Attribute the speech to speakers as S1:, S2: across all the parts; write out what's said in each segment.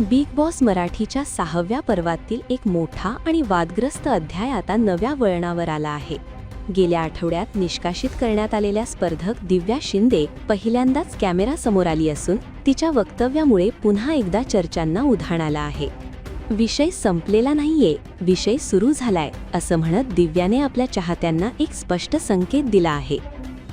S1: Big boss मराठीच्या सहाव्या पर्वातील एक मोठा आणि वादग्रस्त अध्याय आता नव्या वळणावर आला आहे. गेल्या आठवड्यात निष्कासित करण्यात आलेल्या स्पर्धक दिव्या शिंदे पहिल्यांदाच कॅमेरासमोर आली असून तिच्या वक्तव्यामुळे पुन्हा एकदा चर्चांना उधाण आलं आहे. विषय संपलेला नाहीये विषय सुरू झालाय असं म्हणत दिव्याने आपल्या चाहत्यांना एक स्पष्ट संकेत दिला आहे.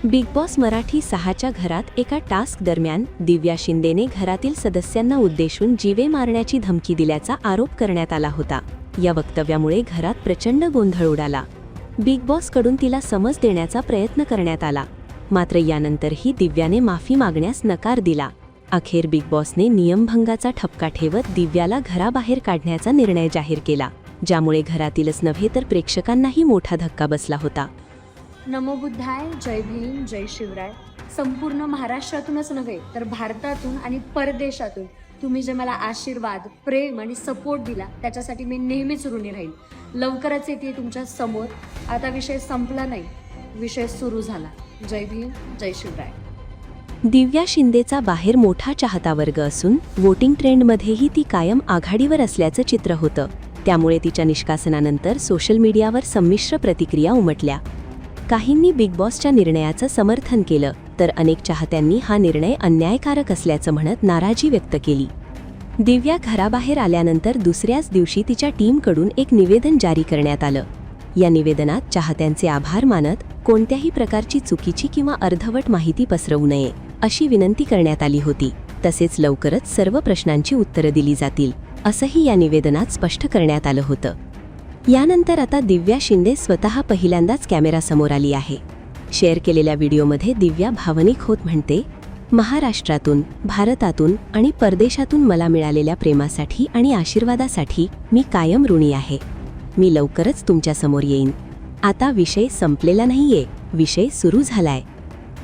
S1: बिग बॉस मराठी सहाच्या घरात एका टास्क दरम्यान दिव्या शिंदेने घरातील सदस्यांना उद्देशून जीवे मारण्याची धमकी दिल्याचा आरोप करण्यात आला होता. या वक्तव्यामुळे घरात प्रचंड गोंधळ उडाला. बिग बॉसकडून तिला समज देण्याचा प्रयत्न करण्यात आला. मात्र यानंतरही दिव्याने माफी मागण्यास नकार दिला. अखेर बिग बॉसने नियमभंगाचा ठपका ठेवत दिव्याला घराबाहेर काढण्याचा निर्णय जाहीर केला ज्यामुळे घरातीलच नव्हे तर प्रेक्षकांनाही मोठा धक्का बसला होता.
S2: नमो बुद्धाय जय भीम जय शिवराय. संपूर्ण महाराष्ट्रातूनच नव्हे तर भारतातून आणि परदेशातून तुम्ही जे मला आशीर्वाद प्रेम आणि सपोर्ट दिला त्याच्यासाठी मी नेहमीच ऋणी राहील. लवकरच येते तुमच्यासमोर. आता विषय संपला नाही विषय सुरू झाला. जय भीम जय शिवराय.
S1: दिव्या शिंदेचा बाहेर मोठा चाहता वर्ग असून वोटिंग ट्रेंडमध्येही ती कायम आघाडीवर असल्याचं चित्र होतं. त्यामुळे तिच्या निष्कासनानंतर सोशल मीडियावर संमिश्र प्रतिक्रिया उमटल्या. काहींनी बिग बॉसच्या निर्णयाचं समर्थन केलं तर अनेक चाहत्यांनी हा निर्णय अन्यायकारक असल्याचं म्हणत नाराजी व्यक्त केली. दिव्या घराबाहेर आल्यानंतर दुसऱ्याच दिवशी तिच्या टीमकडून एक निवेदन जारी करण्यात आलं. या निवेदनात चाहत्यांचे आभार मानत कोणत्याही प्रकारची चुकीची किंवा अर्धवट माहिती पसरवू नये अशी विनंती करण्यात आली होती. तसेच लवकरच सर्व प्रश्नांची उत्तरं दिली जातील असंही या निवेदनात स्पष्ट करण्यात आलं होतं. यानंतर आता दिव्या शिंदे स्वतः पहिल्यांदाच कॅमेरासमोर आली आहे. शेअर केलेल्या व्हिडिओमध्ये दिव्या भावनिक होत म्हणते महाराष्ट्रातून भारतातून आणि परदेशातून मला मिळालेल्या प्रेमासाठी आणि आशीर्वादासाठी मी कायम ऋणी आहे. मी लवकरच तुमच्यासमोर येईन. आता विषय संपलेला नाहीये विषय सुरू झालाय.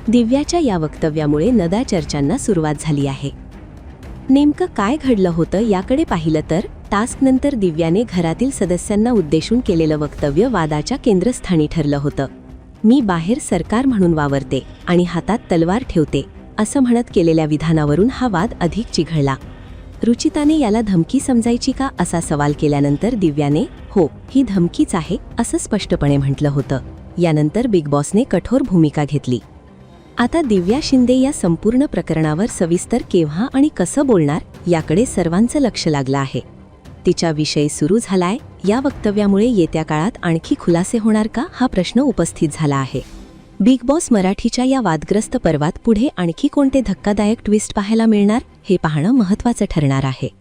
S1: दिव्याच्या या वक्तव्यामुळे नदा चर्चांना सुरुवात झाली आहे. नेमकं काय घडलं होतं याकडे पाहिलं तर टास्कनंतर दिव्याने घरातील सदस्यांना उद्देशून केलेलं वक्तव्य वादाच्या केंद्रस्थानी ठरलं होतं. मी बाहेर सरकार म्हणून वावरते आणि हातात तलवार ठेवते असं म्हणत केलेल्या विधानावरून हा वाद अधिक चिघळला. रुचिताने याला धमकी समजायची का असा सवाल केल्यानंतर दिव्याने हो ही धमकीच आहे असं स्पष्टपणे म्हटलं होतं. यानंतर बिग बॉसने कठोर भूमिका घेतली. आता दिव्या शिंदे या संपूर्ण प्रकरणावर सविस्तर केव्हा आणि कसं बोलणार याकडे सर्वांचं लक्ष लागलं आहे. तिचा विषय सुरू झालाय या वक्तव्यामुळे येत्या काळात आणखी खुलासे होणार का हा प्रश्न उपस्थित झाला आहे. बिग बॉस मराठीच्या या वादग्रस्त पर्वात पुढे आणखी कोणते धक्कादायक ट्विस्ट पाहायला मिळणार हे पाहणं महत्त्वाचं ठरणार आहे.